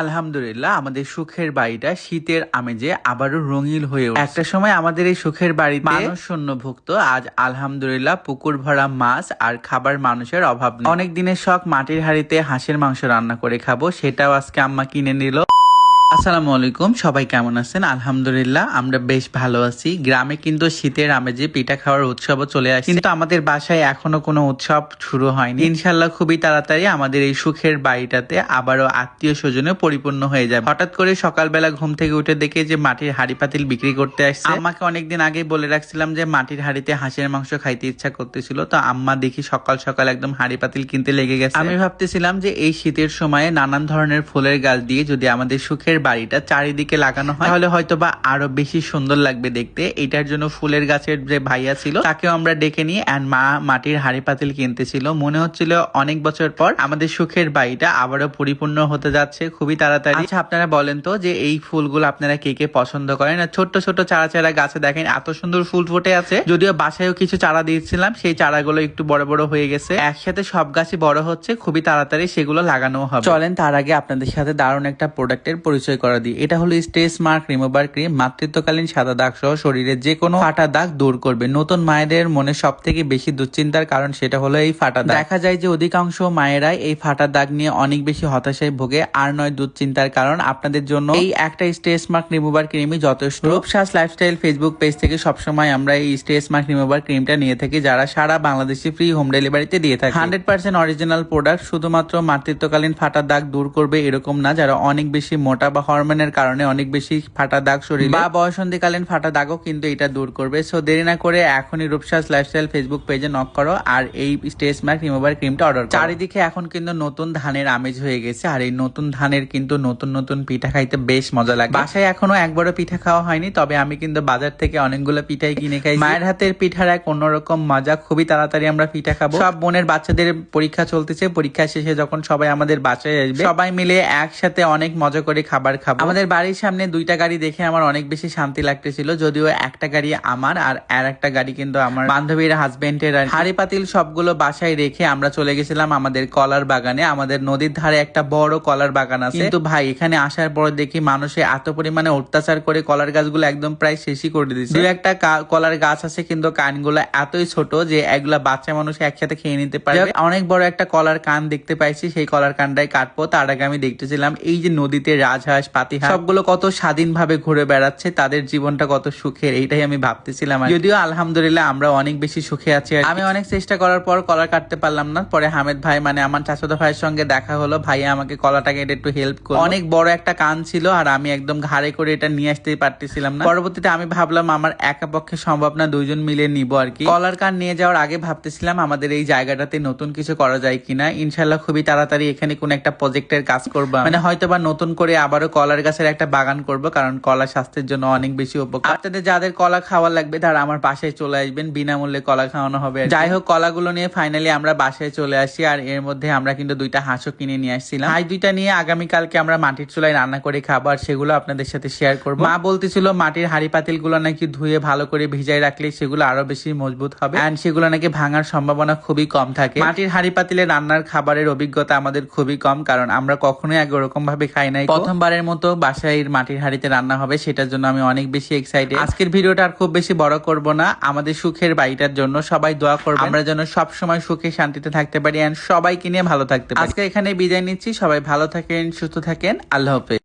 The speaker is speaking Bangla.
আলহামদুলিল্লাহ, আমাদের সুখের বাড়িটা শীতের আমেজে আবারও রঙিল হয়ে। একটা সময় আমাদের এই সুখের বাড়িতে মানুষ শূন্য ভুক্ত আজ আলহামদুলিল্লাহ পুকুর ভরা মাছ আর খাবার মানুষের অভাব নেই। অনেক দিনের শখ মাটির হাড়িতে হাঁসের মাংস রান্না করে খাব, সেটাও আজকে আম্মা কিনে নিল। আসসালামু আলাইকুম, সবাই কেমন আছেন? আলহামদুলিল্লাহ, আমরা বেশ ভালো আছি। গ্রামে কিন্তু শীতের আমেজে পিঠা খাওয়ার উৎসবও চলে আসে কিন্তু আমাদের বাসায় এখনও কোনো উৎসব শুরু হয়নি। ইনশাল্লাহ খুবই তাড়াতাড়ি আমাদের এই সুখের বাড়িটাতে আবারও আত্মীয় স্বজনে পরিপূর্ণ হয়ে যাবে। হঠাৎ করে সকালবেলা ঘুম থেকে উঠে দেখে যে মাটির হাড়ি পাতিল বিক্রি করতে আসছে। আমাকে অনেকদিন আগে বলে রাখছিলাম যে মাটির হাড়িতে হাঁসের মাংস খাইতে ইচ্ছা করতেছিল। তো আম্মা দেখি সকাল সকাল একদম হাড়ি পাতিল কিনতে লেগে গেছে। আমি ভাবতেছিলাম যে এই শীতের সময়ে নানান ধরনের ফুলের গাছ দিয়ে যদি আমাদের সুখের বাড়িটা চারিদিকে লাগানো হয়। তাহলে হয়তো বা আরও বেশি সুন্দর লাগবে দেখতে। এটার জন্য ফুলের গাছের যে ভাইয়া ছিল, তাকেও আমরা ডেকে নিয়ে অ্যান্ড মা মাটির হাড়ি পাতিল কিনতেছিল। মনে হচ্ছিল অনেক বছর পর আমাদের সুখের বাড়িটা আবারও পরিপূর্ণ হতে যাচ্ছে খুবই তাড়াতাড়ি। আচ্ছা আপনারা বলেন তো যে এই ফুলগুলো আপনারা কে কে পছন্দ করেন? আর ছোট্ট ছোট চারা চারা গাছে দেখেন, এত সুন্দর ফুল ফুটে আছে। যদিও বাসায়ও কিছু চারা দিয়েছিলাম, সেই চারাগুলো একটু বড় বড় হয়ে গেছে। একসাথে সব গাছই বড় হচ্ছে, খুবই তাড়াতাড়ি সেগুলো লাগানো হবে। চলেন, তার আগে আপনাদের সাথে দারুণ একটা প্রোডাক্টের পরিচয় করা দিই এটা হলো স্টেজ মার্ক, রিমুভার ক্রিম, মাতৃত্বকালীন সাদা দাগ সহ শরীরে যে কোনো ফাটা দাগ দূর করবে। নতুন মায়েদের মনে সব থেকে বেশি দুশ্চিন্তার কারণ সেটা হলো এই ফাটা দাগ। দেখা যায় যে অধিকাংশ মায়েরাই এই ফাটা দাগ নিয়ে অনেক বেশি হতাশায় ভোগে, আর নয় দুশ্চিন্তার কারণ আপনাদের জন্য এই একটা স্টেজ মার্ক, রিমুভার ক্রিমই যথেষ্ট। রূপশ্বাস লাইফস্টাইল ফেসবুক পেজ থেকে সবসময় আমরা এই স্টেজ মার্ক, রিমুভার ক্রিমটা নিয়ে থাকি, যারা সারা বাংলাদেশে ফ্রি হোম ডেলিভারিতে দিয়ে থাকে। হান্ড্রেড পার্সেন্ট অরিজিনাল প্রোডাক্ট শুধুমাত্র মাতৃত্বকালীন ফাটা দাগ দূর করবে এরকম না, যারা অনেক বেশি মোটা বা হরমোনের কারণে অনেক বেশি ফাটা দাগ শরীরে। বা বয়সন্ধিকালীন ফাটা দাগও কিন্তু এটা দূর করবে। সো দেরি না করে এখনই রূপশ্বাস লাইফস্টাইল ফেসবুক পেজে নক করো আর এই স্টেজ মার্ক রিমুভার ক্রিমটা অর্ডার করো। চারিদিকে এখন কিন্তু নতুন ধানের আমেজ হয়ে গেছে আর এই নতুন ধানের কিন্তু নতুন নতুন পিঠা খাইতে বেশ মজা লাগে। বাসায় এখনও একবারও পিঠা খাওয়া হয়নি তবে আমি কিন্তু বাজার থেকে অনেকগুলো পিঠাই কিনে খাই মায়ের হাতের পিঠার এক অন্যরকম মজা খুবই তাড়াতাড়ি আমরা পিঠা খাব। সব বোনের বাচ্চাদের পরীক্ষা চলতেছে পরীক্ষা শেষে যখন সবাই আমাদের বাসায় আসবে সবাই মিলে একসাথে অনেক মজা করে খাবার খাব। আমাদের বাড়ির সামনে দুইটা গাড়ি দেখে আমার অনেক বেশি শান্তি লাগতেছিল যদিও একটা গাড়ি আমার আর আর একটা গাড়ি কিন্তু আমার বান্ধবীর হাজবেন্ডের আর হাড়ি পাতিল সবগুলো বাসায় রেখে আমরা চলে গেছিলাম আমাদের কলার বাগানে। আমাদের নদীর ধারে একটা বড় কলার বাগান আছে। কিন্তু ভাই এখানে আসার পর দেখি মানুষে এত পরিমাণে অত্যাচার করে কলার গাছগুলো একদম প্রায় শেষই করে দিচ্ছে দু একটা কলার গাছ আছে কিন্তু কানগুলো এতই ছোট যে এগুলা বাচ্চা মানুষ একসাথে খেয়ে নিতে পারে অনেক বড় একটা কলার কান দেখতে পাইছি। সেই কলার কানটাই কাটবো। তার আগে আমি দেখতেছিলাম এই যে নদীতে রাজহাঁস পাতিহাঁস সবগুলো কত স্বাধীনভাবে ঘুরে বেড়াচ্ছে, তাদের জীবনটা কত সুখের, এইটাই আমি ভাবতেছিলাম যদিও আলহামদুলিল্লাহ আমরা অনেক বেশি সুখে আছি আমি অনেক চেষ্টা করার পর কলার কাটতে পারলাম না। পরে হামেদ ভাই মানে আমার চাচাতো ভাইয়ের সঙ্গে দেখা হলো। ভাইয়া আমাকে কলাটা কেটে একটু হেল্প করল। অনেক বড় একটা কান ছিল আর আমি একদম ঘাড়ে করে এটা নিয়ে আসতেই পারতেছিলাম না। পরবর্তীতে আমি ভাবলাম আমার একা পক্ষে সম্ভব না, দুইজন মিলে নিব আর কি। কলার কান নিয়ে যাওয়ার আগে ভাবতেছিলাম আমাদের এই জায়গাটাতে নতুন কিছু করা যায় কিনা। ইনশাল্লাহ খুবই তাড়াতাড়ি এখানে কোন একটা প্রজেক্টের কাজ করব মানে হয়তো বা নতুন করে আবারও কলার গাছের একটা বাগান করব, কারণ কলা স্বাস্থ্যের জন্য অনেক বেশি উপকার। আপনাদের যাদের কলা খাওয়া লাগবে, তারা আমার বাসায় চলে আসবেন। বিনামূল্যে কলা খাওয়ানো হবে। যাই হোক, কলাগুলো নিয়ে ফাইনালি আমরা বাসায় চলে আসি, আর এর মধ্যে আমরা কিন্তু দুইটা হাঁসও কিনে নিয়ে আসছিলাম। হাঁস দুইটা নিয়ে আগামীকালকে আমরা মাটির চুলায় রান্না করে খাব, আর সেগুলো আপনাদের সাথে শেয়ার করব। মা বলতেছিল, মাটির হাঁড়ি পাতিলগুলো নাকি ধুয়ে ভালো করে ভিজাই রাখলে সেগুলো আরও বেশি মজবুত হবে এন্ড সেগুলো নাকি ভাঙার সম্ভাবনা খুবই কম থাকে। মাটির হাঁড়ি পাতিলে রান্নার খাবারের অভিজ্ঞতা আমাদের খুবই কম, কারণ আমরা কখনোই আগে ওরকম ভাবে খাই নাই। প্রথমবারের মতো বাসায় মাটির হাড়িতে রান্না হবে, সেটার জন্য আমি অনেক বেশি এক্সাইটেড আজকের ভিডিওটা আর খুব বেশি বড় করব না। আমাদের সুখের বাড়িটার জন্য সবাই দোয়া করব আমরা যেন সবসময় সুখে শান্তিতে থাকতে পারি এন্ড সবাইকে নিয়ে ভালো থাকতে পারি। আজকে এখানে বিদায় নিচ্ছি। সবাই ভালো থাকেন, সুস্থ থাকেন। আল্লাহ হাফেজ।